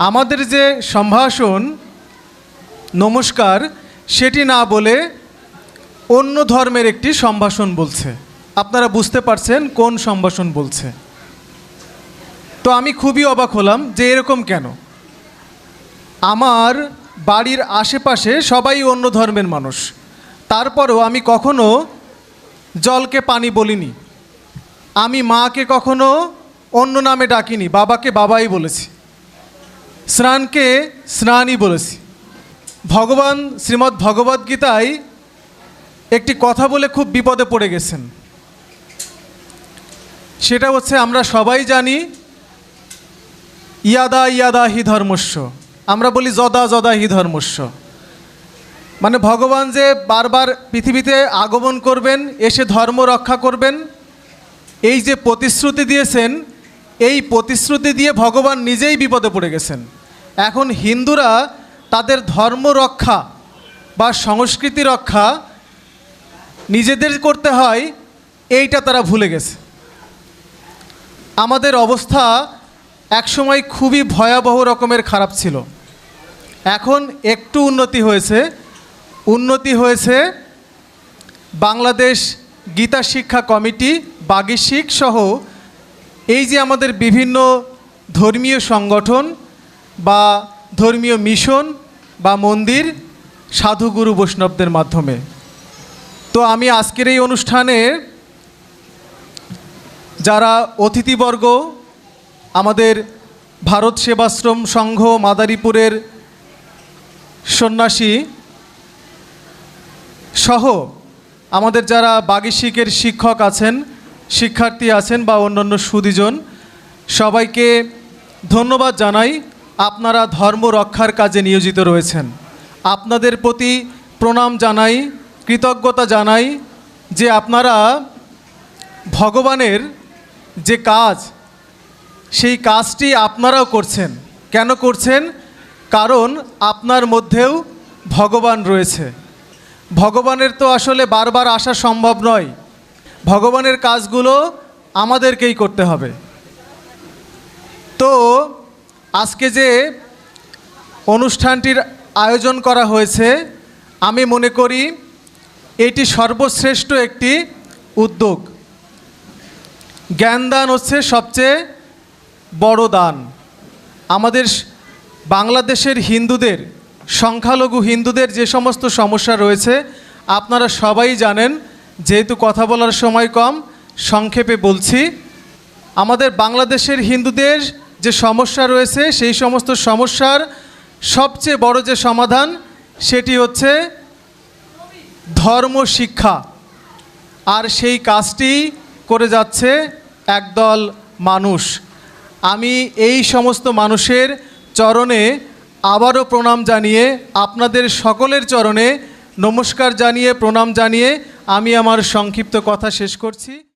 আমাদের যে সম্ভাষণ, নমস্কার, সেটি না বলে অন্য ধর্মের একটি সম্ভাষণ বলছে। আপনারা বুঝতে পারছেন কোন সম্ভাষণ বলছে। তো আমি খুবই অবাক হলাম যে এরকম কেন? আমার বাড়ির আশেপাশে সবাই অন্য ধর্মের মানুষ। তারপরেও আমি কখনো জলকে পানি বলিনি। আমি মাকে কখনো অন্য নামে ডাকিনি, বাবাকে বাবাই বলেছি। স্নানকে স্নানই বলেছি। ভগবান শ্রীমদ্ ভগবদ্গীতায় একটি কথা বলে খুব বিপদে পড়ে গেছেন। সেটা হচ্ছে, আমরা সবাই জানি, ইয়াদা ইয়াদা হি ধর্মস্য। আমরা বলি, যদা যদা হি ধর্মস্য। মানে ভগবান যে বারবার পৃথিবীতে আগমন করবেন, এসে ধর্ম রক্ষা করবেন, এই যে প্রতিশ্রুতি দিয়েছেন এই প্রতিশ্রুতি দিয়ে ভগবান নিজেই বিপদে পড়ে গেছেন। এখন হিন্দুরা তাদের ধর্ম রক্ষা বা সংস্কৃতি রক্ষা নিজেদের করতে হয়, এইটা তারা ভুলে গেছে। আমাদের অবস্থা একসময় খুবই ভয়াবহ রকমের খারাপ ছিল। এখন একটু উন্নতি হয়েছে। উন্নতি হয়েছে বাংলাদেশ গীতা শিক্ষা কমিটি, বাগিশিক সহ এই যে আমাদের বিভিন্ন ধর্মীয় সংগঠন বা ধর্মীয় মিশন বা মন্দির সাধুগুরু বৈষ্ণবদের মাধ্যমে। তো আমি আজকের এই অনুষ্ঠানে যারা অতিথিবর্গ, আমাদের ভারত সেবাশ্রম সংঘ মাদারীপুরের সন্ন্যাসী সহ আমাদের যারা বাগিশিকের শিক্ষক আছেন শিক্ষার্থী আছেন বা অন্যান্য সুদীজন, সবাইকে ধন্যবাদ জানাই আপনারা ধর্ম রক্ষার কাজে নিয়োজিত রয়েছেন। আপনাদের প্রতি প্রণাম জানাই, কৃতজ্ঞতা জানাই যে আপনারা ভগবানের যে কাজ, সেই কাজটি আপনারাও করছেন। কেন করছেন? কারণ আপনার মধ্যেও ভগবান রয়েছে। ভগবানের তো আসলে বারবার আসা সম্ভব নয়। ভগবানের কাজগুলো আমাদেরকেই করতে হবে। তো আজকে যে অনুষ্ঠানটির আয়োজন করা হয়েছে, আমি মনে করি এটি সর্বশ্রেষ্ঠ একটি উদ্যোগ। জ্ঞানদান হচ্ছে সবচেয়ে বড় দান। আমাদের বাংলাদেশের হিন্দুদের, সংখ্যালঘু হিন্দুদের যে সমস্ত সমস্যা রয়েছে, আপনারা সবাই জানেন যেহেতু কথা বলার সময় কম, সংক্ষেপে বলছি, আমাদের বাংলাদেশের হিন্দুদের যে সমস্যা রয়েছে, সেই সমস্ত সমস্যার সবচেয়ে বড় যে সমাধান, সেটি হচ্ছে ধর্ম শিক্ষা। আর সেই কাজটি করে যাচ্ছে একদল মানুষ। আমি এই সমস্ত মানুষের চরণে আবারও প্রণাম জানিয়ে আপনাদের সকলের চরণে নমস্কার জানিয়ে প্রণাম জানিয়ে আমি আমার সংক্ষিপ্ত কথা শেষ করছি।